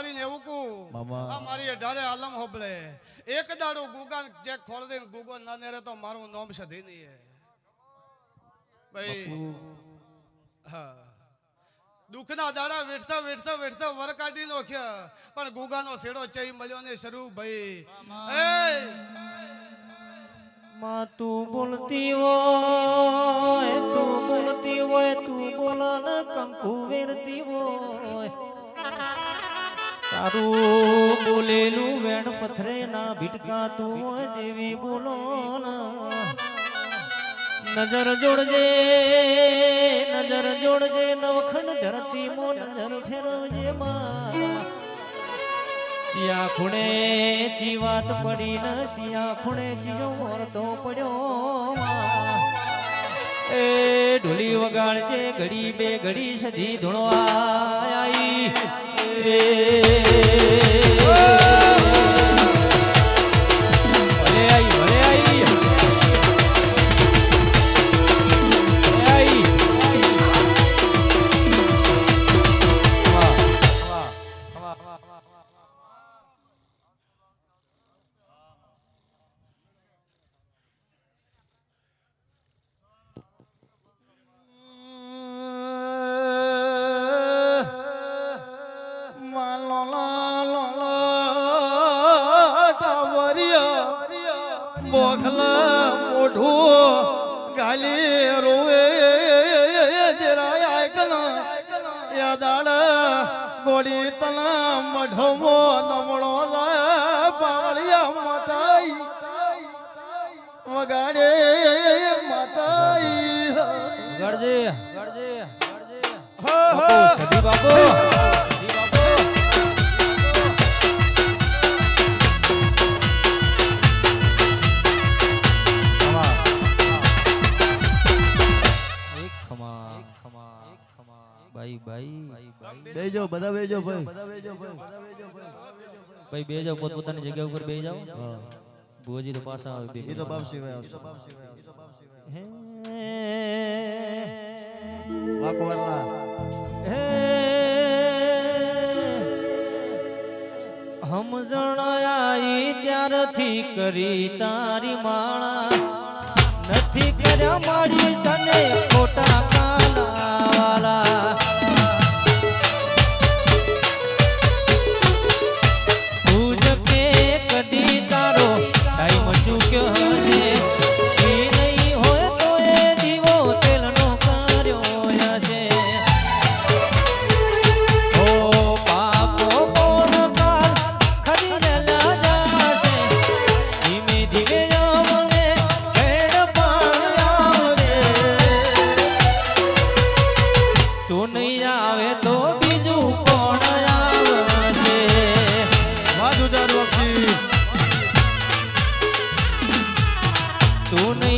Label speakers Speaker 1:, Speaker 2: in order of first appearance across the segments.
Speaker 1: મારીને એવું કું
Speaker 2: મામા.
Speaker 1: આ મારી અઢારે આલમ હોબળે એક દાડો ગુગા જે ખોલ દે ગુગો ના નેરે તો મારું નામ સધી નહીં ભાઈ હા. દુઃખના દાડા વેઠતા વેઠતા વેઠતા વર કાઢી નોખ્યા. પણ ગુગાનો છેડો ચઈ મળ્યો ને શરૂ ભાઈ. એ
Speaker 3: માં તું બોલતી હોય તું બોલતી હોય તું બોલો ને કંકુ વેરતી હોય. તારું બોલેલું વેણ પથરે ના ભીટકા તું દેવી બોલો નજર જોડજે નજર જોડજે, નવખંડ ધરતી મો નજર ફેરવજે ચિયા ખૂણે ચી વાત પડી ન ચિયા ખૂણે ચીજો મરતો પડ્યો. એ ઢોલી વગાડજે, ઘડી બે ઘડી સધી ધૂણો આઈ. એ
Speaker 2: જરા આયકલા યાદાડ ગોળી તલા મઢમો નમણો લા પાવળિયા માતાઈ વગાડે માતાઈ
Speaker 3: ગરજે
Speaker 2: બધા બેજો ભાઈ.
Speaker 3: ભાઈ. બે પોત પોતપોતાની જગ્યા ઉપર બે જાઓ. ભુવજી તો પાછા આવતી
Speaker 2: એ તો બાપ સિવાય આવશે.
Speaker 3: હે.
Speaker 2: વાકવારલા
Speaker 3: હે. હમ આઈ ત્યારથી કરી તારી માળા. નથી કર્યા મારી tú no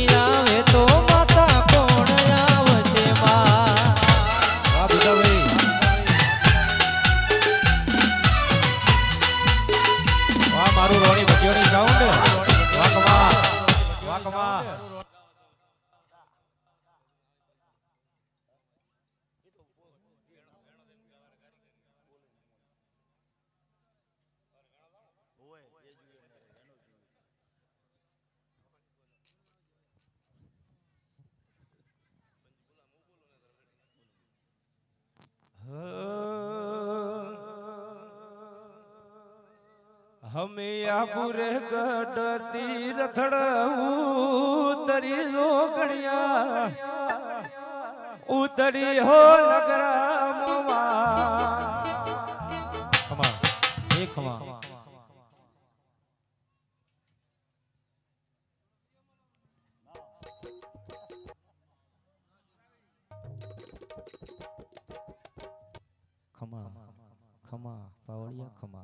Speaker 2: हमें आपुर गढ़ तीरथड़ उतरी दो गड़िया उतरी हो नगरा
Speaker 3: खमा एक खमा खमा खमा पावड़िया खमा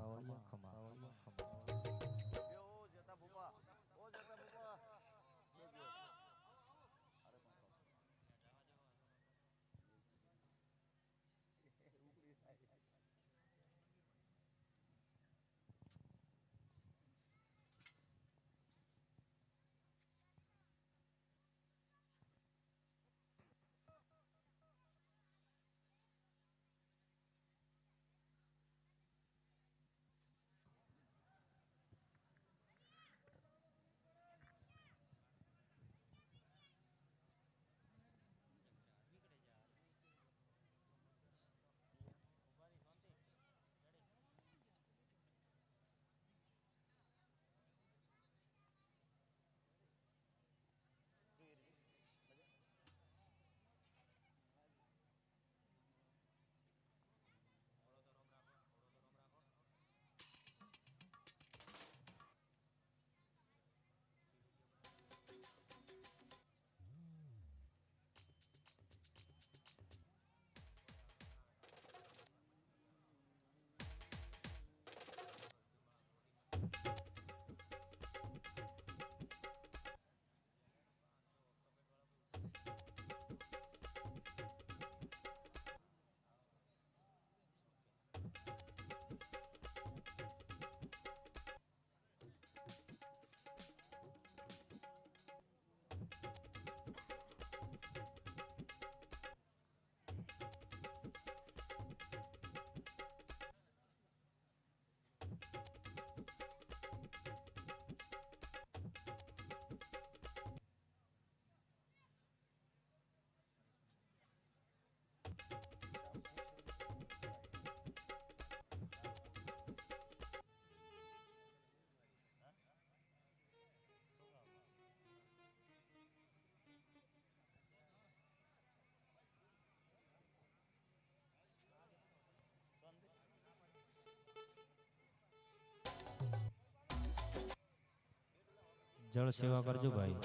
Speaker 3: જળ સેવા કરજો ભાઈ.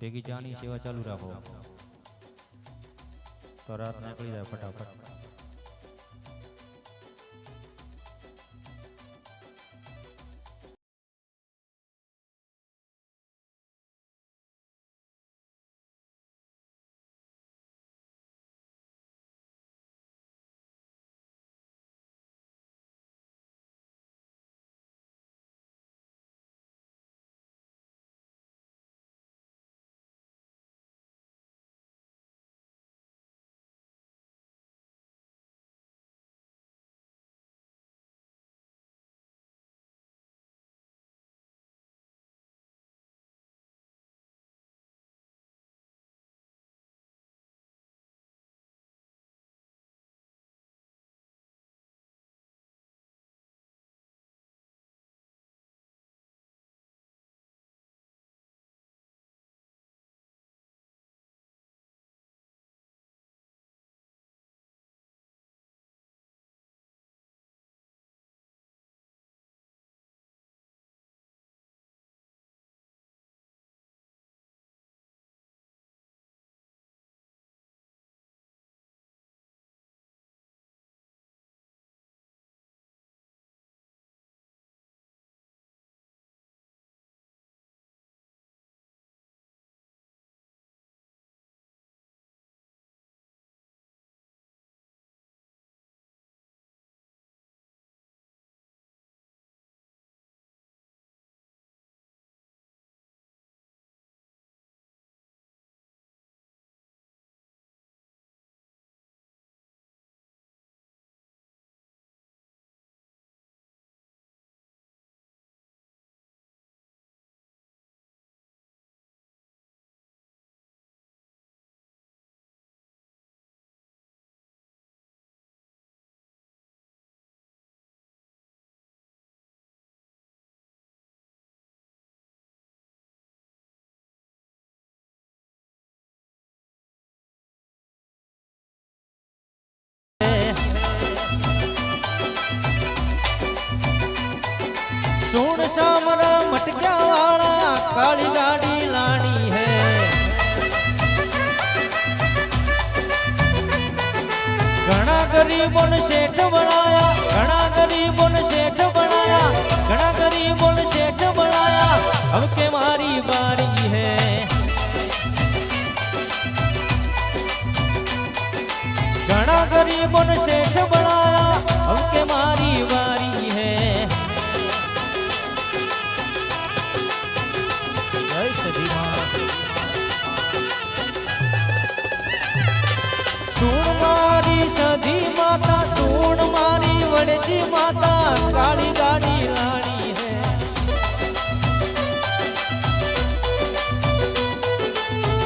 Speaker 3: ભેગી ચાની સેવા ચાલુ રાખો. તો રાત નીકળી જાય ફટાફટ. સોણ સામરા મટક્યા વાળા કાળી ગાડી લાણી હે ઘણા ગરીબોને શેઠ બનાયા ઘણા ગરીબોને શેઠ બનાયા ઘણા ગરીબોને શેઠ બનાયા હવે કે મારી બારી હે ઘણા ગરીબોને શેઠ બનાયા મારી વડજી માતા કાળી ગાડી રાણી હે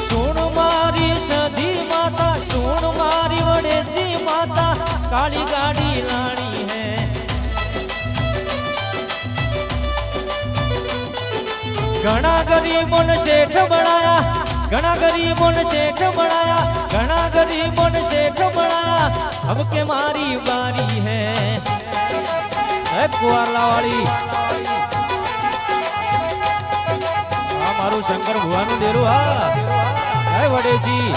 Speaker 3: સુણ મારી સધી માતા સુણ મારી વડજી માતા કાળી ગાડી રાણી હે ઘણા ગરીબોને શેઠ બનાયા ઘણા ગરીબોને શેઠ બનાયા ઘણા ગરીબોને શેઠ બનાયા अब के મારી બારી હે હે કુવારલા વાળી આ મારું શંકર ભુવાનું ડેરું હા. હે વડેજી.